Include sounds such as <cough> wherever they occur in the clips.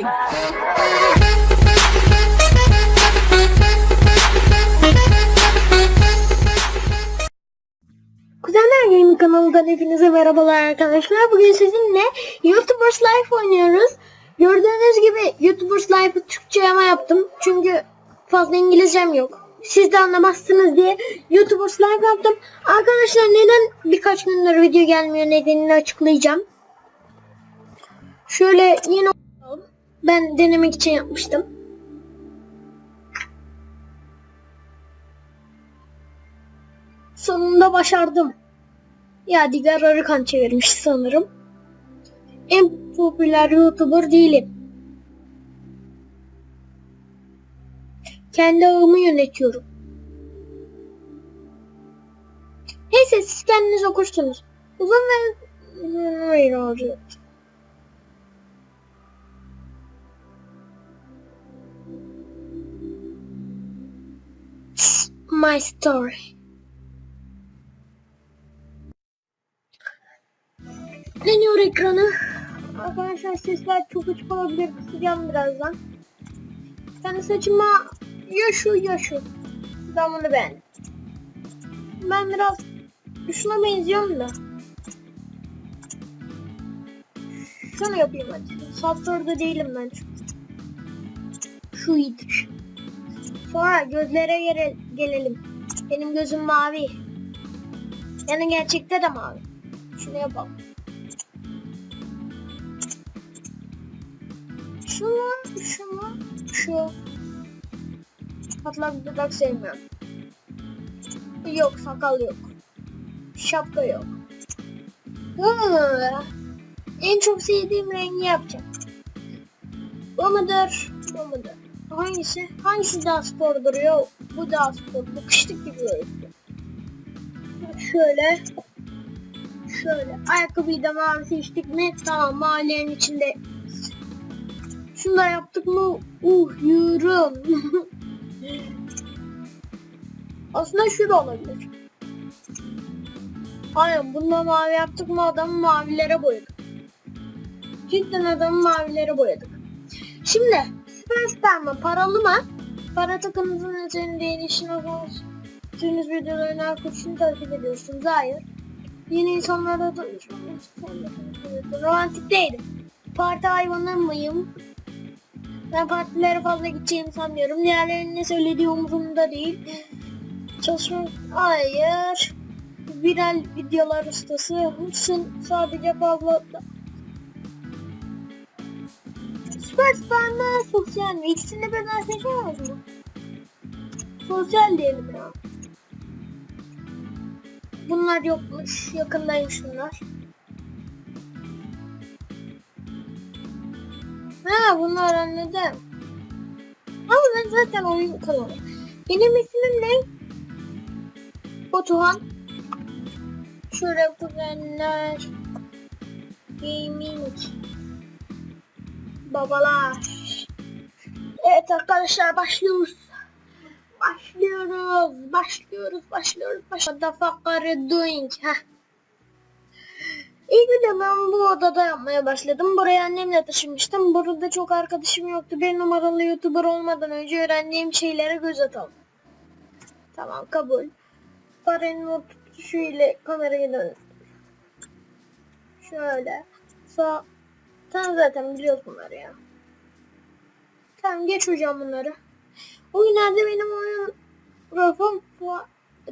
Fight! Kuzenler Gaming kanalından hepinize merhabalar arkadaşlar. Bugün sizinle YouTubers Life oynuyoruz. Gördüğünüz gibi YouTubers Life'ı Türkçe yama yaptım. Çünkü fazla İngilizcem yok. Siz de anlamazsınız diye YouTubers Life yaptım. Arkadaşlar neden birkaç gündür video gelmiyor nedenini açıklayacağım. Şöyle yeni. Ben denemek için yapmıştım. Sonunda başardım. Yadigar Arıkan çevirmiş sanırım. En popüler YouTuber değilim. Kendi ağımı yönetiyorum. Neyse siz kendiniz okursunuz. Uzun ve... Hayır olacak. My story. Deniyor ekranı. Arkadaşlar sesler çok açık olabilir. Kısacağım birazdan. Kendi saçıma ya şu ya şu. Ben bunu beğendim. Ben biraz şuna benziyorum da. Şunu yapayım hadi. Saptörde değilim ben çünkü. Şu iyidir. Sonra gözlere gele- gelelim. Benim gözüm mavi. Yani gerçekte de mavi. Şunu yapalım. Şu? Şu? Şu. Patlak dudak sevmiyorum. Yok sakal yok. Şapka yok. En çok sevdiğim rengi yapacağım. Bu mudur? Bu mudur? Hangisi? Hangisi daha spor duruyor? Bu daha spor. Bu kışlık gibi gözüküyor. Şöyle. Şöyle. Ayakkabıyı da mavi seçtik mi? Tamam mahallenin içinde şunu da yaptık mı? Uh yürüm. <laughs> Aslında şu da olabilir. Aynen bununla mavi yaptık mı adamı mavilere boyadık. Cidden adamı mavilere boyadık. Şimdi Süperstar mı paralı mı? Para takımınızın üzerinde yeni işin oluşturduğunuz videolarını arkadaşını takip ediyorsunuz. Hayır. Yeni insanlarla tanışmak Romantik değilim. Parti hayvanı mıyım? Ben partilere fazla gideceğimi sanmıyorum. Diğerlerinin ne söylediği umurumda değil. Çalışmak... Hayır. Viral videolar ustası mısın? Sadece fazla... Süperstar mı? Sosyal mi? İkisini birden seçemez mi? Sosyal diyelim ya. Bunlar yokmuş. Yakındaymış bunlar. Ha bunlar anladım. Ama ben zaten oyun kanalı. Benim ismim ne? Batuhan. Şöyle kuzenler. Gaming. Babalar. Evet arkadaşlar başlıyoruz. Başlıyoruz. Başlıyoruz. Başlıyoruz. Başlıyoruz. What the fuck are you doing? Heh. İlk ben bu odada yapmaya başladım. Buraya annemle taşınmıştım. Burada çok arkadaşım yoktu. Bir numaralı YouTuber olmadan önce öğrendiğim şeylere göz atalım. Tamam kabul. Farenin o tutuşu ile kamerayı dön. Şöyle. Sağ. Sen zaten biliyorsun bunları ya. Tamam geç hocam bunları. O günlerde benim oyun rafım,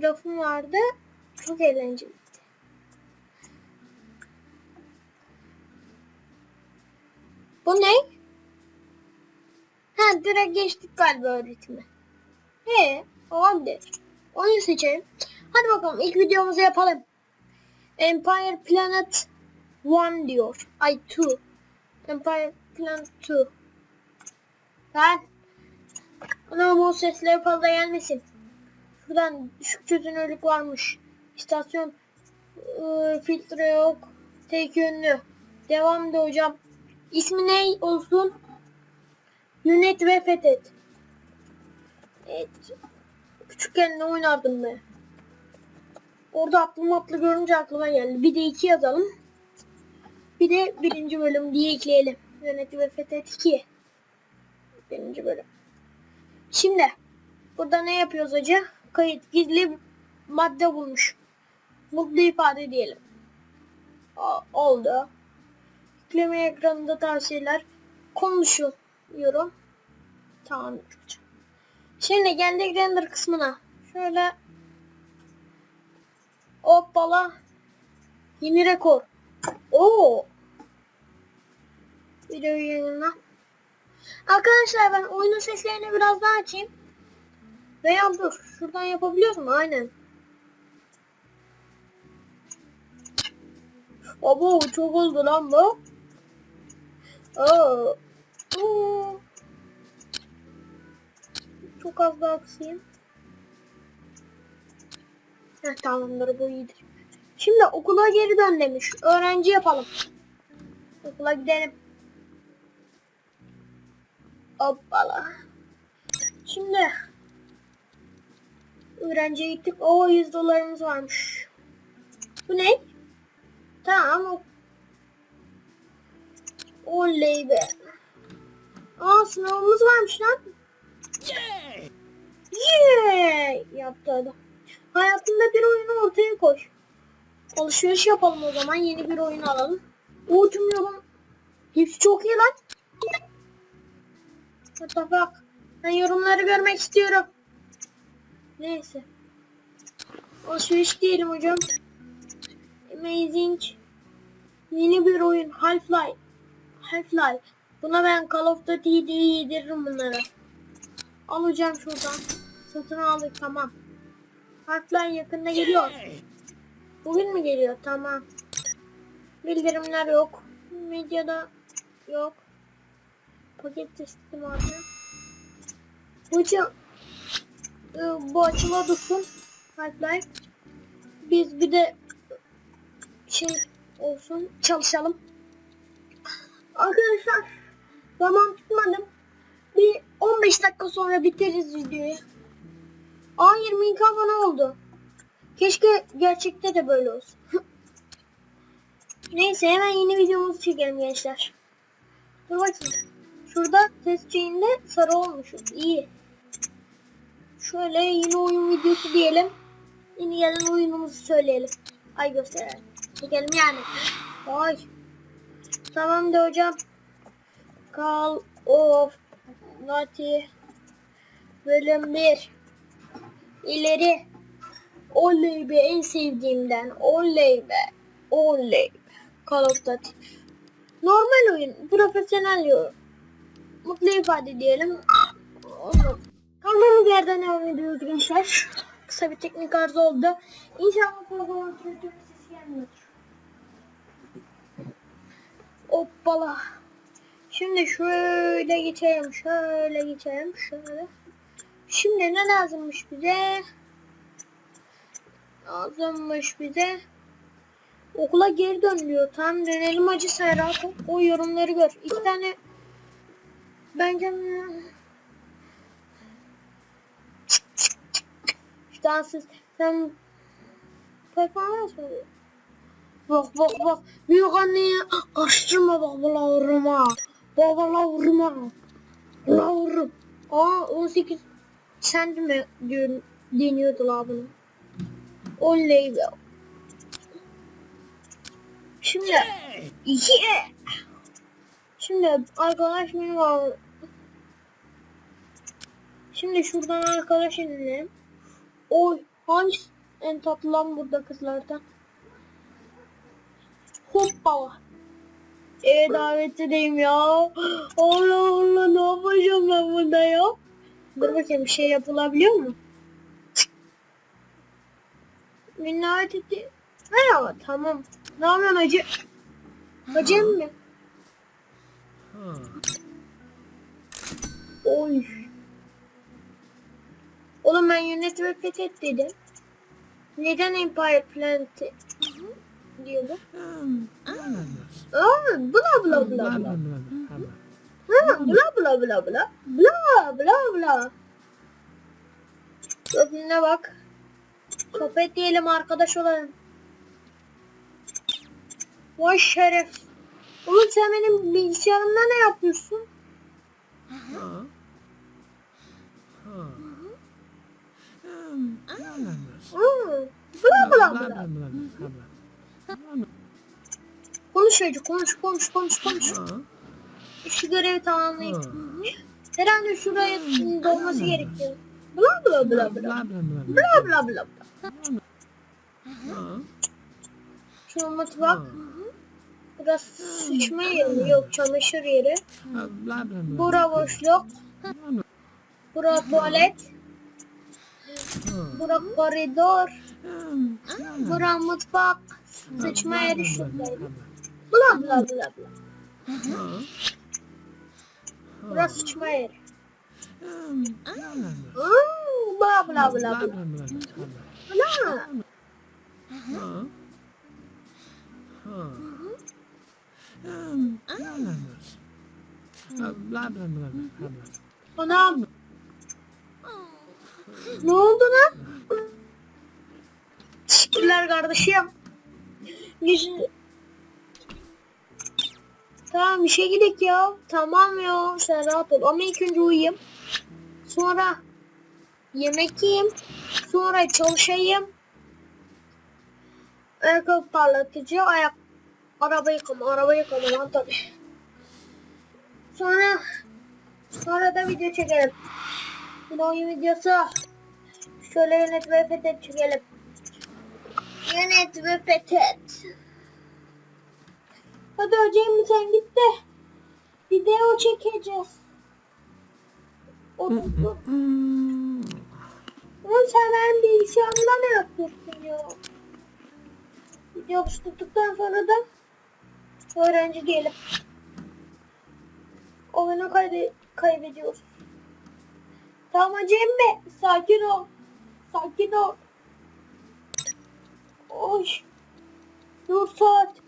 rafım vardı. Çok eğlenceli. Bu ne? Ha direkt geçtik galiba öğretimi. He olabilir. Oyun seçelim. Hadi bakalım ilk videomuzu yapalım. Empire Planet 1 diyor. Ay 2. Empire Planet 2. Ben. Ama bu sesleri fazla gelmesin. Şuradan düşük çözünürlük varmış. İstasyon ıı, filtre yok. Tek yönlü. Devam de hocam. İsmi ne olsun? Yönet ve fethet. Evet. Küçükken ne oynardım be? Orada aklım atlı görünce aklıma geldi. Bir de iki yazalım. Bir de birinci bölüm diye ekleyelim. Yönet ve fethet 2. Birinci bölüm. Şimdi burada ne yapıyoruz hacı? Kayıt gizli madde bulmuş. Mutlu ifade diyelim. Aa, oldu. Yükleme ekranında tavsiyeler. Konuşuyorum. Tamam. Şimdi geldik render kısmına. Şöyle Hoppala. Yeni rekor. Oo. Videoyu yayınla. Arkadaşlar ben oyunun seslerini biraz daha açayım. Veya dur. Şuradan yapabiliyoruz mu? Aynen. Abo çok oldu lan bu. Aa. Oo. Çok az daha kısayım. Heh, tamamdır bu iyidir. Şimdi okula geri dön demiş. Öğrenci yapalım. Okula gidelim. Hoppala. Şimdi öğrenciye gittik. O 100 dolarımız varmış. Bu ne? Tamam. Oley be. Aa sınavımız varmış lan. Yeah! Yaptı adam. Hayatında bir oyunu ortaya koy. Alışveriş yapalım o zaman. Yeni bir oyun alalım. O tüm. Hepsi çok iyi lan. The fuck? Ben yorumları görmek istiyorum. Neyse. Alışveriş diyelim hocam. Amazing. Yeni bir oyun. Half-Life. Half-Life. Buna ben Call of Duty diye yediririm bunlara. Al hocam şuradan. Satın aldık tamam. Harfler yakında geliyor. Bugün mü geliyor? Tamam. Bildirimler yok. Medyada yok. Paket teslim abi. Hocam e, bu açıla dursun. Harfler. Biz bir de şey olsun çalışalım. Arkadaşlar zaman tutmadım. Bir 15 dakika sonra biteriz videoyu. Aa 22 abone oldu. Keşke gerçekte de böyle olsun. Neyse hemen yeni videomuzu çekelim gençler. Dur bakayım. Şurada ses şeyinde sarı olmuş. İyi. Şöyle yeni oyun videosu diyelim. Yeni gelen oyunumuzu söyleyelim. Ay gösterelim. Çekelim yani. Ay. Tamam da hocam. Call of Duty bölüm 1 ileri oley be en sevdiğimden. Oley be oley be. Call of Duty. Normal oyun profesyonel oyun mutlu ifade diyelim. Kaldığımız yerden devam ediyoruz gençler. Kısa bir teknik arıza oldu. İnşallah programın kötü ses gelmiyordur Hoppala. Şimdi şöyle geçelim, şöyle geçelim, şöyle. Şimdi ne lazımmış bize? Lazımmış bize. Okula geri dön diyor. Tamam dönelim acı Serhat. O yorumları gör. İki tane bence İştahsız. Sen performans mı? Bak bak bak. Büyük anneye kaçtırma bak valla vururum ha. Valla vururum. Aa 18 sent mi diyor, deniyordu la bunu. Oley. Şimdi yeah. Şimdi arkadaş benim var. Şimdi şuradan arkadaş edinelim. Oy hangisi en tatlı lan burada kızlardan? Hoppala. E davetçideyim ya. Allah Allah ne yapacağım ben burada ya? Dur bakayım bir şey yapılabiliyor mu? Minnet etti. Merhaba tamam. Ne yapıyorsun hacı? Hacı mi? Oy. Oğlum ben yönet ve fethet dedim. Neden Empire Planet'i diyordu? Aa, bla bla bla bla. Ha, bla bla bla bla. Bla bla bla. Öbürüne bak. Sohbet diyelim arkadaş olalım. Vay şeref. Oğlum sen benim bilgisayarımda ne yapıyorsun? Bla bla. Konuş Ece konuş konuş konuş konuş. Şu görevi tamamlayayım. Herhalde şuraya dolması gerekiyor. Bla bla bla bla. Bla bla bla Bla bla bla. Ha, Şuna mutfak. Burası sıçma yeri? Yok çamaşır yeri. Ha, Bla bla bla. Bura boşluk. Bla bla. Bura tuvalet. Bura koridor. ha, bla bla. Bura mutfak. Sıçma bla yeri bla şuradaydı. bla Bla bla bla bla. bla. Ha. Bura sıçma yeri. Bla bla bla. Hmm, Bla bla. Ha. Ha. Bla bla bla. Bla. Anam. Ne oldu lan? Teşekkürler kardeşim. Yüzün... Tamam işe gidelim ya. Tamam ya sen rahat ol. Ama ilk önce uyuyayım. Sonra yemek yiyeyim. Sonra çalışayım. Ayakkabı parlatıcı, ayak, araba yıkama, araba yıkama lan tabii. Sonra, sonra da video çekelim. Yine oyun videosu. Şöyle yönet ve fethet çekelim. Yönet ve fethet. Hadi sen git de video çekeceğiz. Otur. Hmm. Oğlum sen benim bilgisayarımda ne yapıyorsun ya? Video tuttuktan sonra da öğrenci diyelim. Oyunu kaydı kaybediyoruz. Tamam hocam be. Sakin ol. Sakin ol. Oy. Dur saat.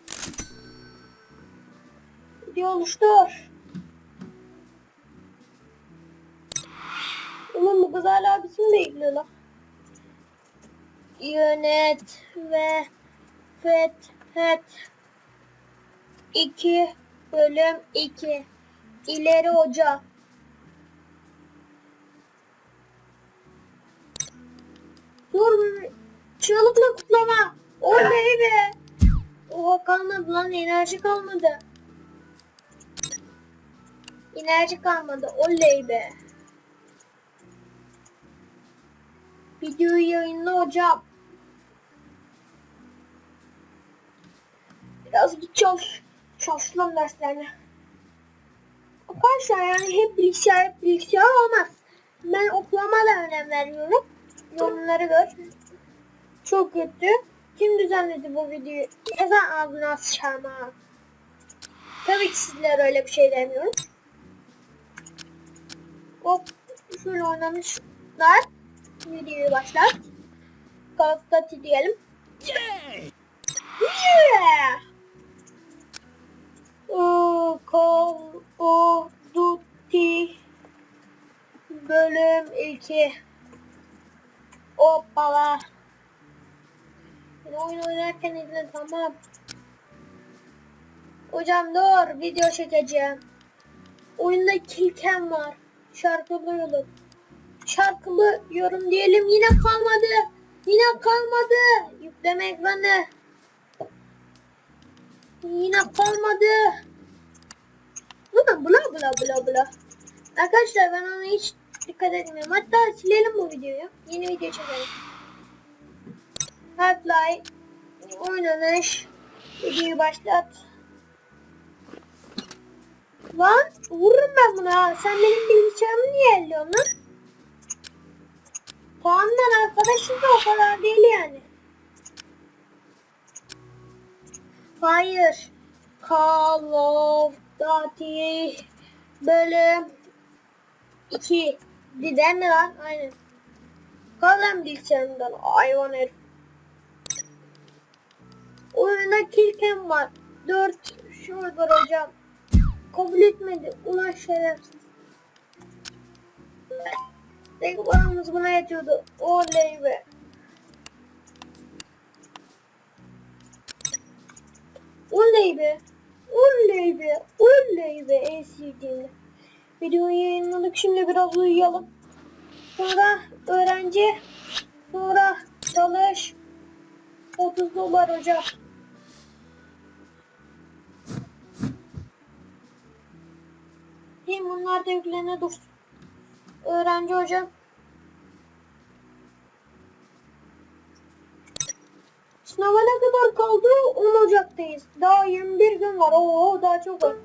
Video oluştur. Oğlum bu kız hala bizim bekliyor lan. Yönet ve fethet. 2 bölüm 2 İleri hoca. Dur çığlıkla kutlama. Oley be Oha kalmadı lan enerji kalmadı Enerji kalmadı oley be Videoyu yayınla hocam. Biraz git çalış. Çalış lan derslerine. Arkadaşlar yani hep bilgisayar hep bilgisayar olmaz. Ben okulama da önem veriyorum. Yorumları gör. Çok kötü. Kim düzenledi bu videoyu? Ezan ağzına sıçarım ha. Tabii ki sizler öyle bir şey demiyorum. Hop. Şöyle oynamışlar. Call of Duty diyelim. Yeah! Oh, Call of Duty bölüm 2 Hoppala oyun oynarken izle tamam Hocam dur video çekeceğim Oyunda kilken var Şarkılı yolu şarkılı yorum diyelim yine kalmadı. Yine kalmadı. Yükleme ekranı. Yine kalmadı. Bula bula bula bula bula. Arkadaşlar ben ona hiç dikkat etmiyorum. Hatta silelim bu videoyu. Yeni video çekelim. Half-Life oynanış. Videoyu başlat. Lan vururum ben buna. Sen benim bilgisayarımı niye elliyorsun lan? Puandan arkadaşım da o kadar değil yani. Hayır. Call of Duty bölüm 2. Diden mi lan? Aynen. Kalem bilgisayarımdan hayvan herif. Oyunda kilkem var. 4 şurada hocam. Kabul etmedi. Ulan şerefsiz. Tek paramız buna yetiyordu. Oley be. Oley be. Oley be. Oley be. En sevdiğimde. Videoyu yayınladık. Şimdi biraz uyuyalım. Sonra öğrenci. Sonra çalış. 30 dolar hocam. Bunlar da yüklene dursun. Öğrenci hocam. Sınava ne kadar kaldı? 10 Ocak'tayız. Daha 21 gün var. Oo daha çok var.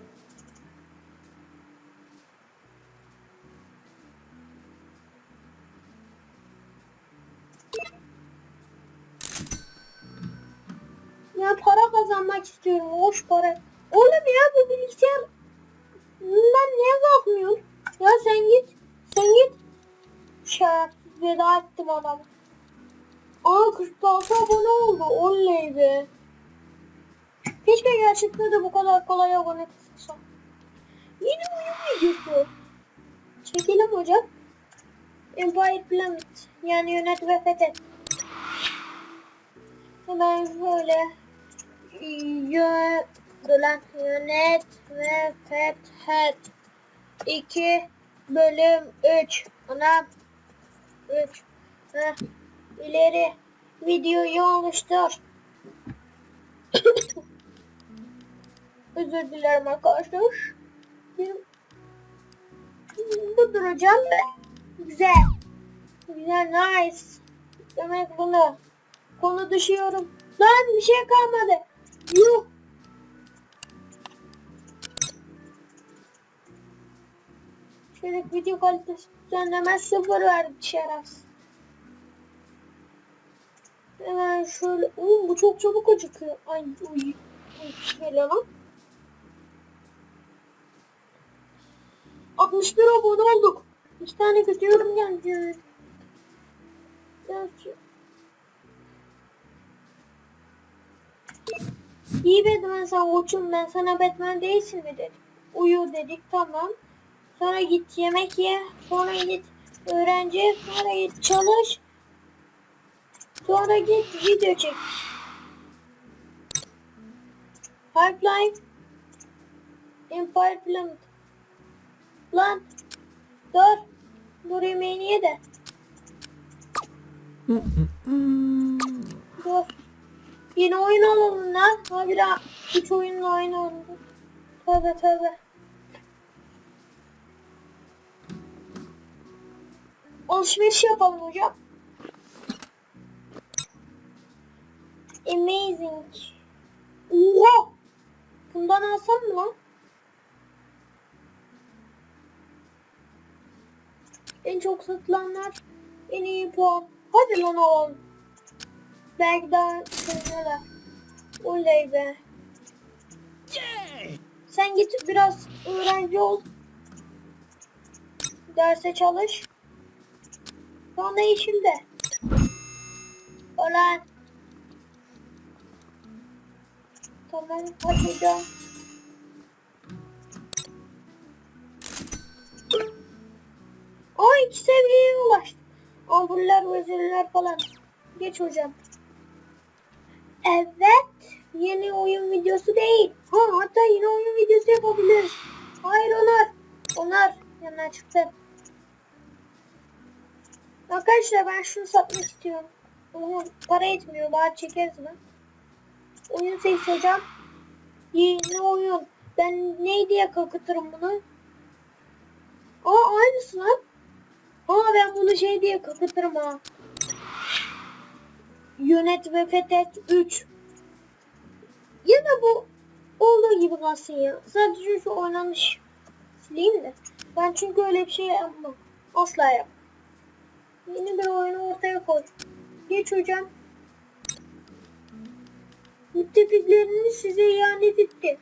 Ya para kazanmak istiyorum. Hoş para. Oğlum ya bu bilgisayar bundan niye kalkmıyor? Ya sen git. Sen git. Şerefsiz veda ettim adamı. Aa 46 abone oldu. Oley be. Keşke gerçekten de bu kadar kolay abone kısılsa. Yeni oyun videosu. Çekelim hocam. Empire Planet. Yani yönet ve fethet. Hemen şöyle yö lan, yönet ve fethet 2 bölüm 3 ana 3 Heh. ileri videoyu oluştur <coughs> özür dilerim arkadaşlar bu duracağım ve güzel güzel nice demek bunu Konu düşüyorum. Lan bir şey kalmadı. Yuh. Şöyle video kalitesi düzenlemez sıfır verdi şerefsiz. Hemen şöyle. Oo, bu çok çabuk acıkıyor. Ay uy. uy lan. 61 abone olduk. İki tane kötü yorum geldi. Gerçi. İyi Batman sen koçum ben sana Batman değilsin mi dedim. Uyu dedik tamam. Sonra git yemek ye. Sonra git öğrenci. Sonra git çalış. Sonra git video çek. Half-Life. Empire Planet. Lan. Dur. Dur yemeğini ye de. Dur. Yeni oyun alalım lan. Ha bir üç oyunla aynı oynadık. Tövbe tövbe. Alışveriş yapalım hocam. Amazing. Oha! Bundan alsam mı lan? En çok satılanlar en iyi puan. Hadi lan alalım. Belki daha seneler. Oley be. Sen git biraz öğrenci ol. Derse çalış. Sonra işimde. Olan. Tamam hocam. O iki seviyeye ulaştı. Ampuller, vezirler falan. Geç hocam. Evet. Yeni oyun videosu değil. Ha hatta yeni oyun videosu yapabiliriz. Hayır onlar. Onlar yanına çıktı. Arkadaşlar ben şunu satmak istiyorum. Ama para etmiyor. Bari çekeriz mi? Oyun seçeceğim. Yeni oyun. Ben ne diye kakıtırım bunu? Aa aynısı lan. Aa ben bunu şey diye kakıtırım ha. Yönet ve fethet 3. Ya da bu olduğu gibi kalsın ya. Sadece şu oynanış sileyim de. Ben çünkü öyle bir şey yapmam. Asla yap. Yeni bir oyunu ortaya koy. Geç hocam. Müttefikleriniz size ihanet etti.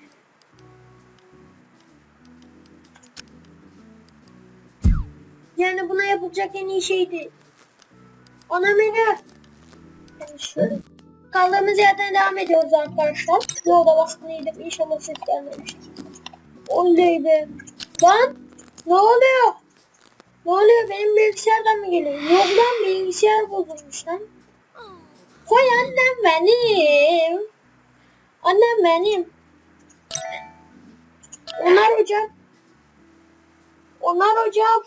Yani buna yapılacak en iyi şeydi. Ana menü. Yani. Kaldığımız yerden devam ediyoruz arkadaşlar. Yolda baskınıydım. İnşallah ses gelmemiştir. Oley be. Lan ne oluyor? Ne oluyor? Benim bilgisayardan mı geliyor? Yok lan bilgisayar bozulmuş lan. Koy annem benim. Annem benim. Onlar hocam. Onlar hocam.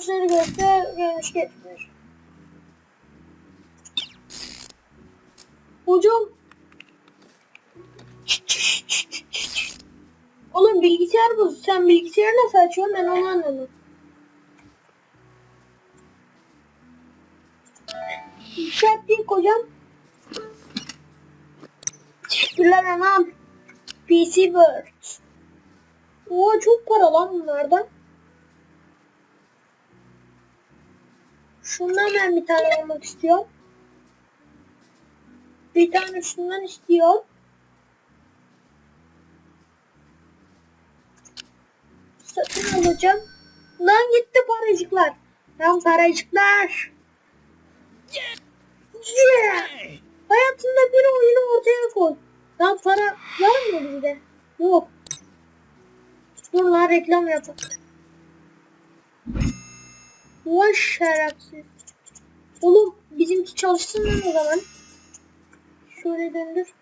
sonuçları göster. Gelmiş geçmiş. Hocam. Oğlum bilgisayar bu. Sen bilgisayarı nasıl açıyorsun ben onu anlamadım. Bilgisayar değil hocam. Teşekkürler anam. PC Word. Oo çok para lan bunlardan. Şundan ben bir tane almak istiyorum. Bir tane şundan istiyorum. Satın alacağım. Lan gitti paracıklar. Lan paracıklar. Yeah. Hayatında bir oyunu ortaya koy. Lan para var mı bizde? Yok. Dur lan reklam yapalım. Vay şerefsiz. Oğlum bizimki çalışsın lan o zaman. Şöyle döndür.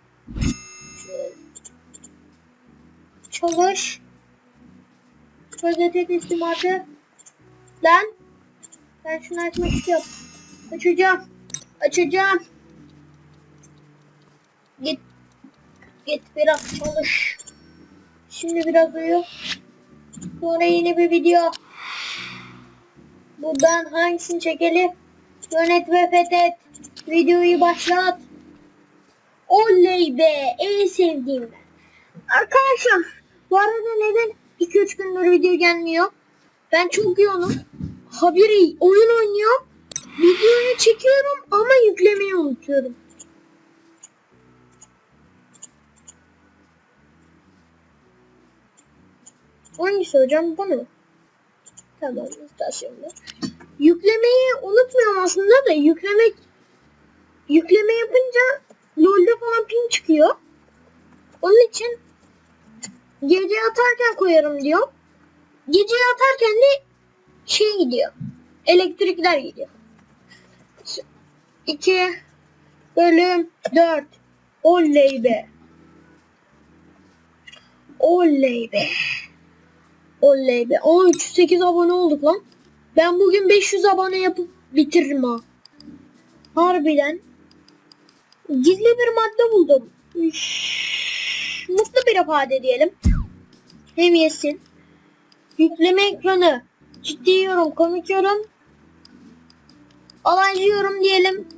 Çalış. Gazete teslimatı. Lan. Ben şunu açmak istiyorum. Açacağım. Açacağım. Git. Git biraz çalış. Şimdi biraz uyu. Sonra yeni bir video. Buradan hangisini çekelim? Yönet ve fethet. Videoyu başlat. Oley be. En sevdiğim ben. Arkadaşlar bu arada neden 2-3 gündür video gelmiyor? Ben çok yoğunum. Haberi oyun oynuyorum. Videoyu çekiyorum ama yüklemeyi unutuyorum. Hangisi hocam? Bu mu? Tamam istasyonda. Yüklemeyi unutmuyorum aslında da yüklemek yükleme yapınca LoL'de falan ping çıkıyor. Onun için gece yatarken koyarım diyor. Gece yatarken de şey gidiyor. Elektrikler gidiyor. 2 bölüm 4 Oley be. Oley be. Oley be. Aa 308 abone olduk lan. Ben bugün 500 abone yapıp bitiririm ha. Harbiden. Gizli bir madde buldum. Üş, Mutlu bir ifade diyelim. Hem yesin. Yükleme ekranı. Ciddi yorum, komik yorum. Alaycı yorum diyelim.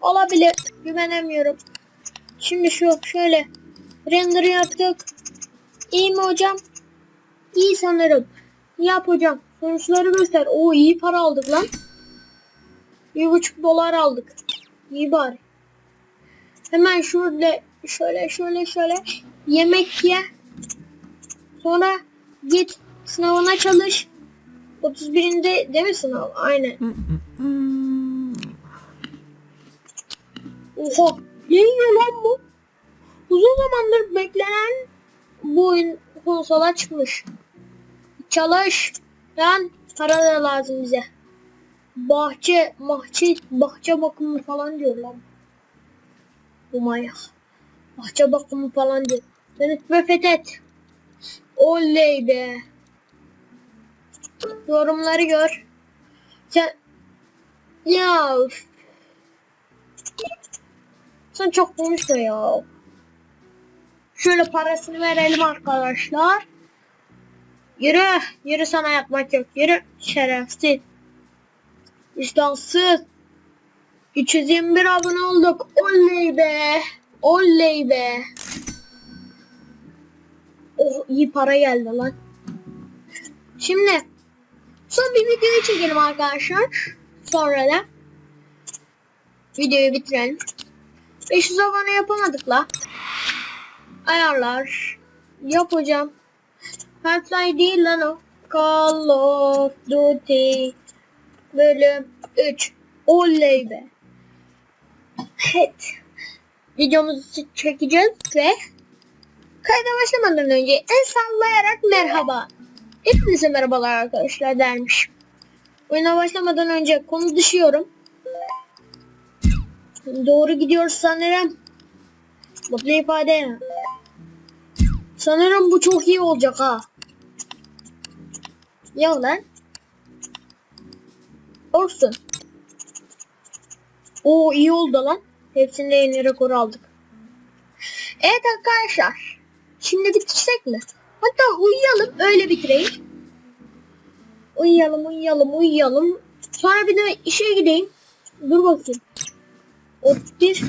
Olabilir. Güvenemiyorum. Şimdi şu şöyle render yaptık. İyi mi hocam? İyi sanırım. Yap hocam. Sonuçları göster. Oo iyi para aldık lan. Bir buçuk dolar aldık. İyi bari. Hemen şöyle şöyle şöyle şöyle yemek ye. Sonra git sınavına çalış. 31'inde değil mi sınav? Aynen. Oha. Ne yiyor lan bu? Uzun zamandır beklenen bu oyun konsola çıkmış. Çalış. Lan para da lazım bize. Bahçe, bahçe, bahçe bakımı falan diyor lan. Bu manyak. Bahçe bakımı falan diyor. Yönet ve fethet. Oley be. Yorumları gör. Sen... Ya. Sen çok konuşma ya. Şöyle parasını verelim arkadaşlar. Yürü. Yürü sana yapmak yok. Yürü. Şerefsiz. İştansız. 321 abone olduk. Oley be. Oley be. Oh iyi para geldi lan. Şimdi son bir videoyu çekelim arkadaşlar. Sonra da videoyu bitirelim. 500 abone yapamadık la. Ayarlar. Yapacağım. Half-Life değil lan o. Call of Duty bölüm 3. Oley be. Evet. Videomuzu çekeceğiz ve kayda başlamadan önce el sallayarak merhaba. Hepinize merhabalar arkadaşlar dermiş. Oyuna başlamadan önce konu düşüyorum. Doğru gidiyoruz sanırım. Mutlu ifade. Sanırım bu çok iyi olacak ha. Ya lan. Olsun. Oo iyi oldu lan. Hepsinde yeni rekor aldık. Evet arkadaşlar. Şimdi bitirsek mi? Hatta uyuyalım öyle bitireyim. Uyuyalım uyuyalım uyuyalım. Sonra bir de işe gideyim. Dur bakayım. 31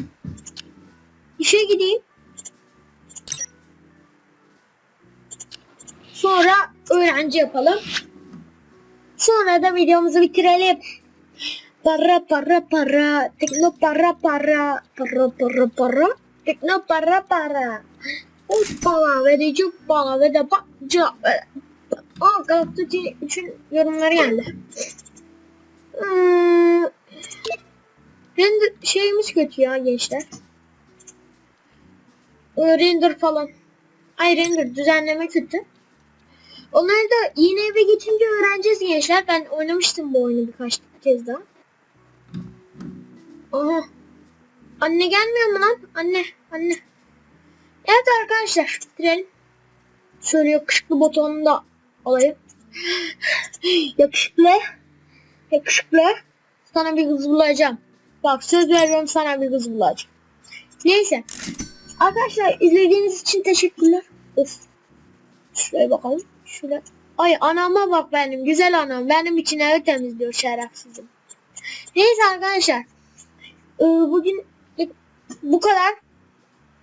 İşe gideyim. Sonra öğrenci yapalım. Sonra da videomuzu bitirelim. Para para para. Tekno para para. Para para para. Tekno para para. Hoppala ve de cuppala ve de bakca. Aa Galatasaray için yorumları geldi. Hmm, şeyimiz kötü ya gençler. Ee, Render falan. Ay render düzenleme kötü. Onları da yeni eve geçince öğreneceğiz gençler. Ben oynamıştım bu oyunu birkaç kez daha. Aha. Anne gelmiyor mu lan? Anne, anne. Evet arkadaşlar, bitirelim. Şöyle yakışıklı butonunu da alayım. <gasps> yakışıklı. Yakışıklı. Sana bir kız bulacağım. Bak söz veriyorum sana bir kız bulacağım. Neyse. Arkadaşlar izlediğiniz için teşekkürler. Of. Şuraya bakalım. Şuraya. Ay anama bak benim. Güzel anam. Benim için evi temizliyor şerefsizim. Neyse arkadaşlar. Ee, bugün bu kadar.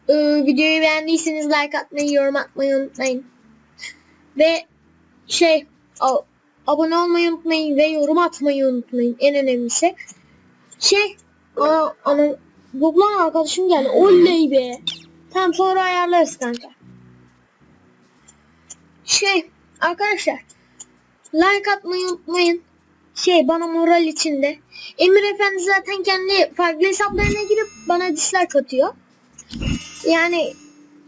Ee, videoyu beğendiyseniz like atmayı, yorum atmayı unutmayın. Ve şey abone olmayı unutmayın ve yorum atmayı unutmayın. En önemlisi. Şey aa, ana Google'dan arkadaşım geldi. Oley be. Tamam sonra ayarlarız kanka. Şey arkadaşlar like atmayı unutmayın. Şey bana moral içinde. Emir Efendi zaten kendi farklı hesaplarına girip bana dislike atıyor. Yani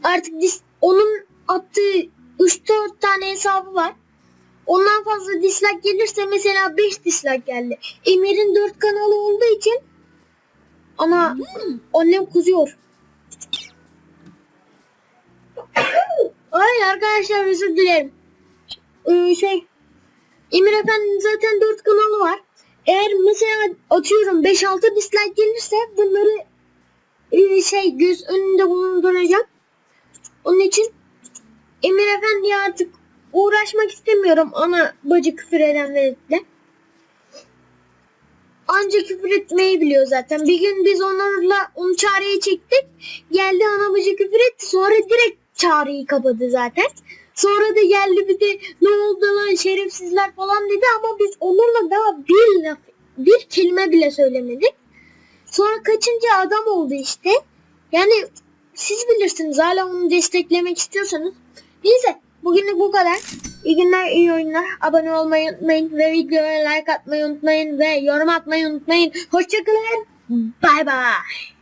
artık dis onun attığı 3-4 tane hesabı var. Ondan fazla dislike gelirse mesela 5 dislike geldi. Emir'in 4 kanalı olduğu için ama annem kızıyor. Ay arkadaşlar özür dilerim. Ee, şey Emir Efendi'nin zaten 4 kanalı var. Eğer mesela atıyorum 5-6 dislike gelirse bunları e, şey göz önünde bulunduracağım. Onun için Emir Efendi'ye artık uğraşmak istemiyorum ana bacı küfür edenlerle. Anca küfür etmeyi biliyor zaten. Bir gün biz onlarla onu çağrıya çektik. Geldi ana bacı küfür etti. Sonra direkt çağrıyı kapadı zaten. Sonra da geldi bir de ne oldu lan şerefsizler falan dedi ama biz onlarla daha bir laf, bir kelime bile söylemedik. Sonra kaçıncı adam oldu işte. Yani siz bilirsiniz hala onu desteklemek istiyorsanız. Neyse bugünlük bu kadar. İyi günler, iyi oyunlar. Abone olmayı unutmayın ve videoya like atmayı unutmayın ve yorum atmayı unutmayın. Hoşçakalın. Bay bay.